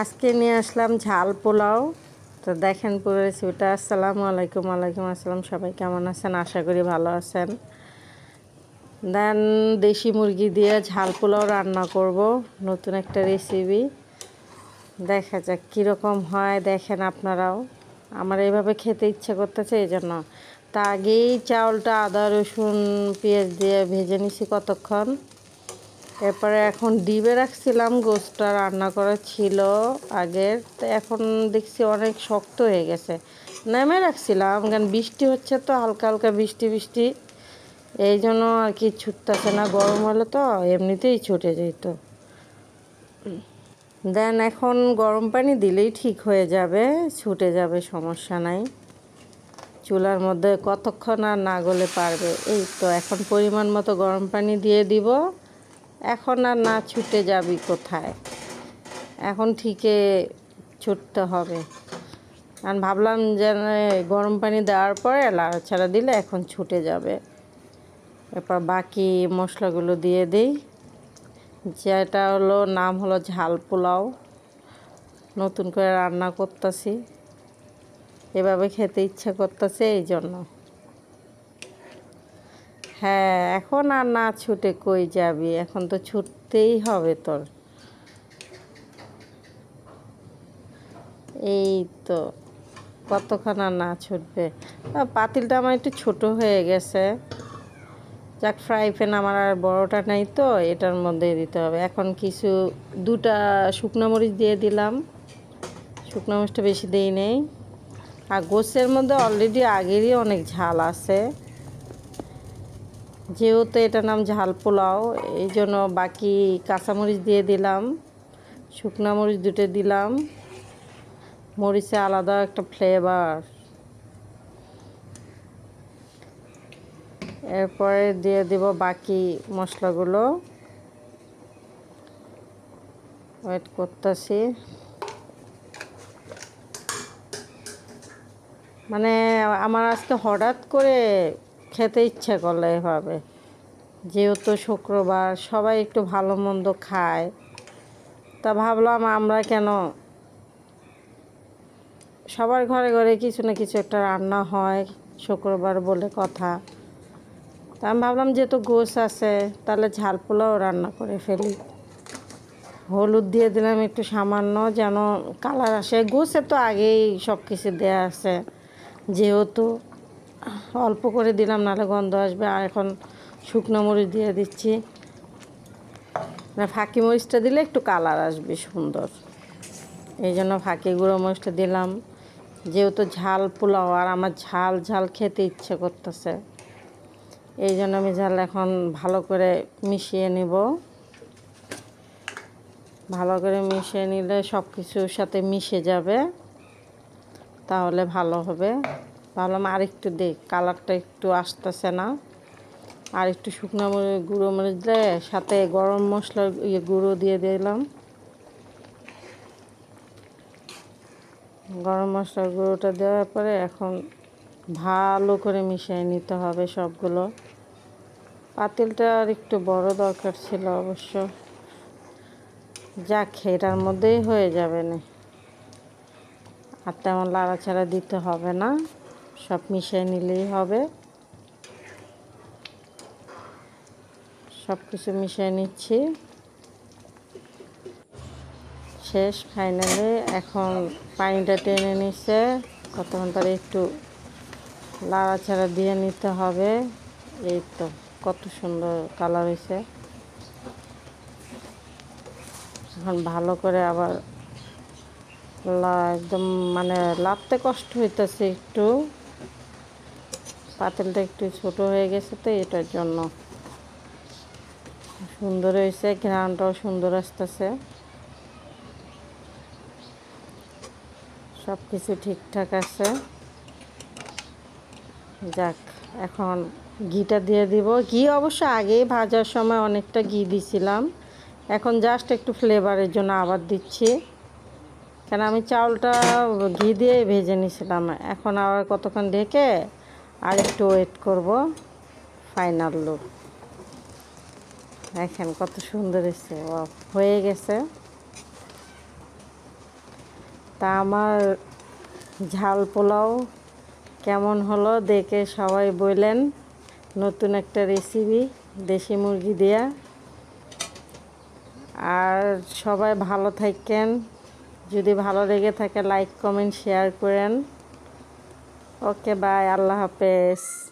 আজকে নিয়ে আসলাম ঝাল পোলাও। তো দেখেন পুরো রেসিপিটা আসসালামু আলাইকুম আলাইকুম আসসালাম। সবাই কেমন আছেন? আশা করি ভালো আছেন। দেন দেশি মুরগি দিয়ে ঝাল পোলাও রান্না করব। নতুন একটা রেসিপি দেখা যাক কীরকম হয়, দেখেন আপনারাও। আমার এইভাবে খেতে ইচ্ছে করতেছে, এই জন্য। তা আগেই চাউলটা আদা, রসুন, পেঁয়াজ দিয়ে ভেজে নিছি কতক্ষণ। এরপরে এখন ডিবে রাখছিলাম গোস্তটা রান্না করা ছিল আগের। তো এখন দেখছি অনেক শক্ত হয়ে গেছে। নেমে রাখছিলাম, কারণ বৃষ্টি হচ্ছে তো, হালকা হালকা বৃষ্টি বৃষ্টি। এই জন্য আর কি ছুটতেছে না, গরম হলে তো এমনিতেই ছুটে যেত। দেন এখন গরম পানি দিলেই ঠিক হয়ে যাবে, ছুটে যাবে, সমস্যা নাই। চুলার মধ্যে কতক্ষণ আর না গলে পারবে, এই তো, এখন পরিমাণ মতো গরম পানি দিয়ে দিব। এখন আর না ছুটে যাবি কোথায়? এখন ঠিকই ছুটতে হবে। আর ভাবলাম যে গরম পানি দেওয়ার পরে লাড়াছাড়া দিলে এখন ছুটে যাবে। এরপর বাকি মশলাগুলো দিয়ে দিই। যেটা হলো, নাম হলো ঝাল পোলাও। নতুন করে রান্না করতেছি। এভাবে খেতে ইচ্ছা করতেছে এই জন্য হ্যাঁ এখন আর না ছুটে কই যাবি? এখন তো ছুটতেই হবে তোর। এই তো কতক্ষণ আর না ছুটবে? পাতিলটা আমার একটু ছোট হয়ে গেছে। যাক ফ্রাই প্যান আমার আর বড়টা নেই তো, এটার মধ্যে দিতে হবে। এখন কিছু, দুটা শুকনো মরিচ দিয়ে দিলাম। শুকনো মরিচটা বেশি দিই নেই। আর গোসের মধ্যে অলরেডি আগেরই অনেক ঝাল আছে। যেহেতু এটার নাম ঝাল পোলাও, এই জন্য বাকি কাঁচামরিচ দিয়ে দিলাম, শুকনো মরিচ দুটো দিলাম, মরিচে আলাদা একটা ফ্লেভার এরপরে দিয়ে দিব বাকি মশলাগুলো। ওয়েট করতেছি। মানে আমার আজকে হঠাৎ করে খেতে ইচ্ছা করল এভাবে। যেহেতু শুক্রবার, সবাই একটু ভালো মন্দ খায়। তা ভাবলাম আমরা কেন সবার ঘরে ঘরে কিছু না কিছু একটা রান্না হয় শুক্রবার বলে কথা। তা আমি ভাবলাম যেহেতু গোস আছে, তাহলে ঝাল পোলাও রান্না করে ফেলি। হলুদ দিয়ে দিলাম একটু সামান্য যেন কালার আসে। গোসে তো আগেই সব কিছু দেওয়া আছে। যেহেতু অল্প করে দিলাম, নাহলে গন্ধ আসবে। আর এখন শুকনো মরিচ দিয়ে দিচ্ছি। ফাঁকি মরিচটা দিলে একটু কালার আসবে সুন্দর। এই জন্য ফাঁকি গুঁড়ো মরিচটা দিলাম। যেহেতু ঝাল পোলাও, আর আমার ঝাল ঝাল খেতে ইচ্ছে করতেছে। এই জন্য আমি ঝাল এখন ভালো করে মিশিয়ে নিব। ভালো করে মিশিয়ে নিলে সব কিছুর সাথে মিশে যাবে। তাহলে ভালো হবে। ভাবলাম আর একটু দেখ কালারটা একটু আসতেছে না। আর একটু শুকনো মরিচ গুঁড়ো মরিচ দিলে সাথে গরম মশলার ইয়ে গুঁড়ো দিয়ে দিলাম। গরম মশলার গুঁড়োটা দেওয়ার পরে এখন ভালো করে মিশিয়ে নিতে হবে সবগুলো। পাতিলটা আর একটু বড় দরকার ছিল অবশ্য। যাক, এটার মধ্যেই হয়ে যাবে না। আর তেমন লাড়াচাড়া দিতে হবে না। সব মিশিয়ে নিলেই হবে। সব কিছু মিশিয়ে নিচ্ছি। শেষ, ফাইনালে এখন পানিটা টেনে নিচ্ছে কতক্ষণ পরে একটু লাড়াচাড়া দিয়ে নিতে হবে। এই তো, কত সুন্দর কালার হয়েছে। এখন ভালো করে আবার একদম মানে লাভতে কষ্ট হইতেছে একটু। পাতিলটা একটু ছোট হয়ে গেছে তো এটার জন্য। সুন্দর হয়েছে ঘ্রানটাও সুন্দর আসতেছে। সব কিছু ঠিকঠাক আছে। যাক, এখন ঘিটা দিয়ে দিব। ঘি অবশ্য আগেই ভাজার সময় অনেকটা ঘি দিছিলাম। এখন জাস্ট একটু ফ্লেভারের জন্য আবার দিচ্ছি। কেন আমি চাউলটা ঘি দিয়ে ভেজে নিয়েছিলাম এখন আবার কতক্ষণ ঢেকে আর একটু ওয়েট করব ফাইনাল লুক দেখেন কত সুন্দর এসছে হয়ে গেছে। তা আমার ঝাল পোলাও কেমন হলো দেখে সবাই বললেন, নতুন একটা রেসিপি দেশি মুরগি দেয়া। আর সবাই ভালো থাকেন, যদি ভালো লেগে থাকে লাইক কমেন্ট শেয়ার করেন। ওকে বাই আল্লাহ হাফেজ